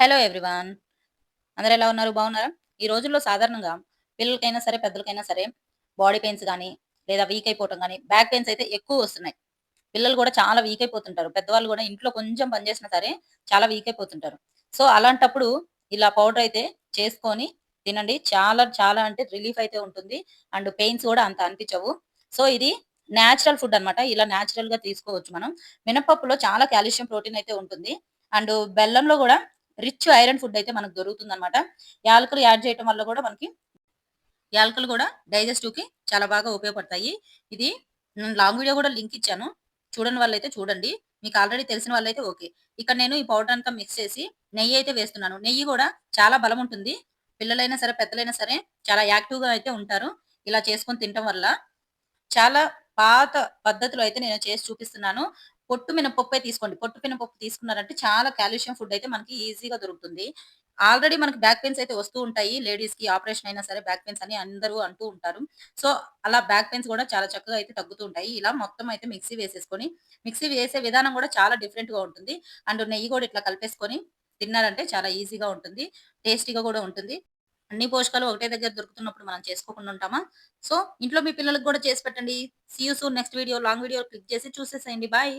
Hello everyone అందరూ ఎలా ఉన్నారు? బాగున్నారా? ఈ రోజుల్లో సాధారణంగా పిల్లలకైనా సరే పెద్దలకైనా సరే బాడీ పెయిన్స్ కానీ లేదా వీక్ అయిపోవటం కానీ బ్యాక్ పెయిన్స్ అయితే ఎక్కువ వస్తున్నాయి. పిల్లలు కూడా చాలా వీక్ అయిపోతుంటారు. పెద్దవాళ్ళు కూడా ఇంట్లో కొంచెం పని చేసినా సరే చాలా వీక్ అయిపోతుంటారు. సో అలాంటప్పుడు ఇలా పౌడర్ అయితే చేసుకొని తినండి. చాలా చాలా అంటే రిలీఫ్ అయితే ఉంటుంది. అండ్ పెయిన్స్ కూడా అంత అనిపించవు. సో ఇది న్యాచురల్ ఫుడ్ అన్నమాట. ఇలా నేచురల్గా తీసుకోవచ్చు మనం. మినపప్పులో చాలా కాల్షియం ప్రోటీన్ అయితే ఉంటుంది. అండ్ బెల్లంలో కూడా రిచ్ ఐరన్ ఫుడ్ అయితే మనకు దొరుకుతుంది అనమాట యాలకులు యాడ్ చేయడం వల్ల కూడా మనకి యాలకులు కూడా డైజెస్టివ్కి చాలా బాగా ఉపయోగపడతాయి. ఇది నేను లాంగ్ వీడియో కూడా లింక్ ఇచ్చాను. చూడని వాళ్ళైతే చూడండి. మీకు ఆల్రెడీ తెలిసిన వాళ్ళైతే ఓకే. ఇక్కడ నేను ఈ పౌడర్ అంతా మిక్స్ చేసి నెయ్యి అయితే వేస్తున్నాను. నెయ్యి కూడా చాలా బలం ఉంటుంది. పిల్లలైనా సరే పెద్దలైనా సరే చాలా యాక్టివ్గా అయితే ఉంటారు. ఇలా చేసుకొని తినటం వల్ల చాలా పాత పద్ధతిలో అయితే నేను చేసి చూపిస్తున్నాను. పొట్టు మినపప్పే తీసుకోండి. పొట్టు మినపప్పు తీసుకున్నారంటే చాలా కాల్షియం ఫుడ్ అయితే మనకి ఈజీగా దొరుకుతుంది. ఆల్రెడీ మనకి బ్యాక్ పెయిన్స్ అయితే వస్తూ ఉంటాయి. లేడీస్కి ఆపరేషన్ అయినా సరే బ్యాక్ పెయిన్స్ అని అందరూ అంటూ ఉంటారు. సో అలా బ్యాక్ పెయిన్స్ కూడా చాలా చక్కగా అయితే తగ్గుతూ ఉంటాయి. ఇలా మొత్తం అయితే మిక్సీ వేసేసుకొని మిక్సీ వేసే విధానం కూడా చాలా డిఫరెంట్గా ఉంటుంది. అండ్ నెయ్యి కూడా ఇట్లా కలిపేసుకొని తిన్నారంటే చాలా ఈజీగా ఉంటుంది. టేస్టీగా కూడా ఉంటుంది. అన్ని పోషకాలు ఒకటే దగ్గర దొరుకుతున్నప్పుడు మనం చేసుకోకుండా ఉంటామా? సో ఇంట్లో మీ పిల్లలకు కూడా చేసి పెట్టండి. See you next video long video click చేసి చూసేసేయండి. బాయ్